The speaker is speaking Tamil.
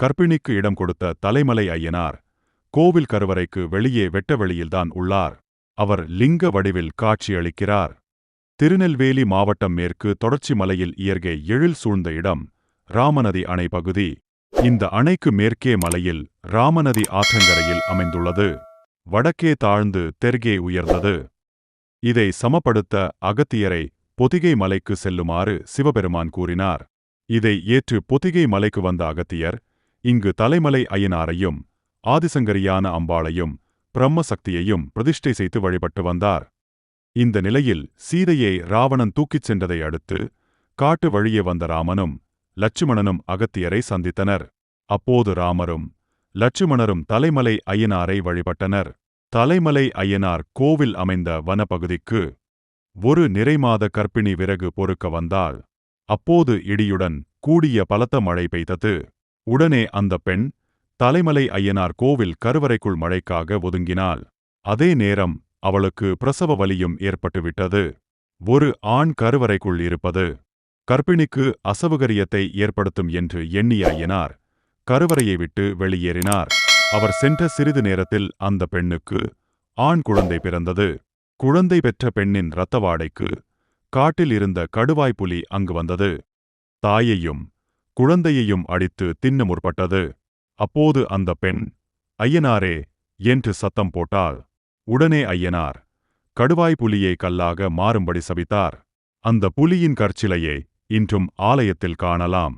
கர்ப்பிணிக்கு இடம் கொடுத்த தலைமலை ஐயனார் கோவில் கருவறைக்கு வெளியே வெட்ட வெளியில்தான் உள்ளார். அவர் லிங்க வடிவில் காட்சியளிக்கிறார். திருநெல்வேலி மாவட்டம் மேற்கு தொடர்ச்சி மலையில் இயற்கை எழில் சூழ்ந்த இடம் ராமநதி அணை பகுதி. இந்த அணைக்கு மேற்கே மலையில் ராமநதி ஆற்றங்கரையில் அமைந்துள்ளது. வடக்கே தாழ்ந்து தெற்கே உயர்ந்தது. இதை சமப்படுத்த அகத்தியரை பொதிகை மலைக்கு செல்லுமாறு சிவபெருமான் கூறினார். இதை ஏற்று பொதிகை மலைக்கு வந்த அகத்தியர் இங்கு தலைமலை அய்யனாரையும் ஆதிசங்கரியான அம்பாளையும் பிரம்மசக்தியையும் பிரதிஷ்டை செய்து வழிபட்டு வந்தார். இந்த நிலையில் சீதையை ராவணன் தூக்கிச் சென்றதை அடுத்து காட்டு வழியே வந்த ராமனும் லட்சுமணனும் அகத்தியரை சந்தித்தனர். அப்போது ராமரும் லட்சுமணரும் தலைமலை ஐயனாரை வழிபட்டனர். தலைமலை ஐயனார் கோவில் அமைந்த வனப்பகுதிக்கு ஒரு நிறைமாத கர்ப்பிணி விறகு பொறுக்க வந்தாள். அப்போது இடியுடன் கூடிய பலத்த மழை பெய்தது. உடனே அந்த பெண் தலைமலை ஐயனார் கோவில் கருவறைக்குள் மழைக்காக ஒதுங்கினாள். அதே நேரம் அவளுக்கு பிரசவ வலியும் ஏற்பட்டுவிட்டது. ஒரு ஆண் கருவறைக்குள் இருப்பது கர்ப்பிணிக்கு அசௌகரியத்தை ஏற்படுத்தும் என்று எண்ணிய ஐயனார் கருவறையை விட்டு வெளியேறினார். அவர் சென்ற சிறிது நேரத்தில் அந்த பெண்ணுக்கு ஆண் குழந்தை பிறந்தது. குழந்தை பெற்ற பெண்ணின் இரத்தவாடைக்கு காட்டில் இருந்த கடுவாய்ப்புலி அங்கு வந்தது. தாயையும் குழந்தையையும் அடித்து தின்ன முற்பட்டது. அப்போது அந்த பெண் ஐயனாரே என்று சத்தம் போட்டாள். உடனே ஐயனார் கடுவாய் புலியை கல்லாக மாறும்படி சபித்தார். அந்த புலியின் கற்சிலையை இன்றும் ஆலயத்தில் காணலாம்.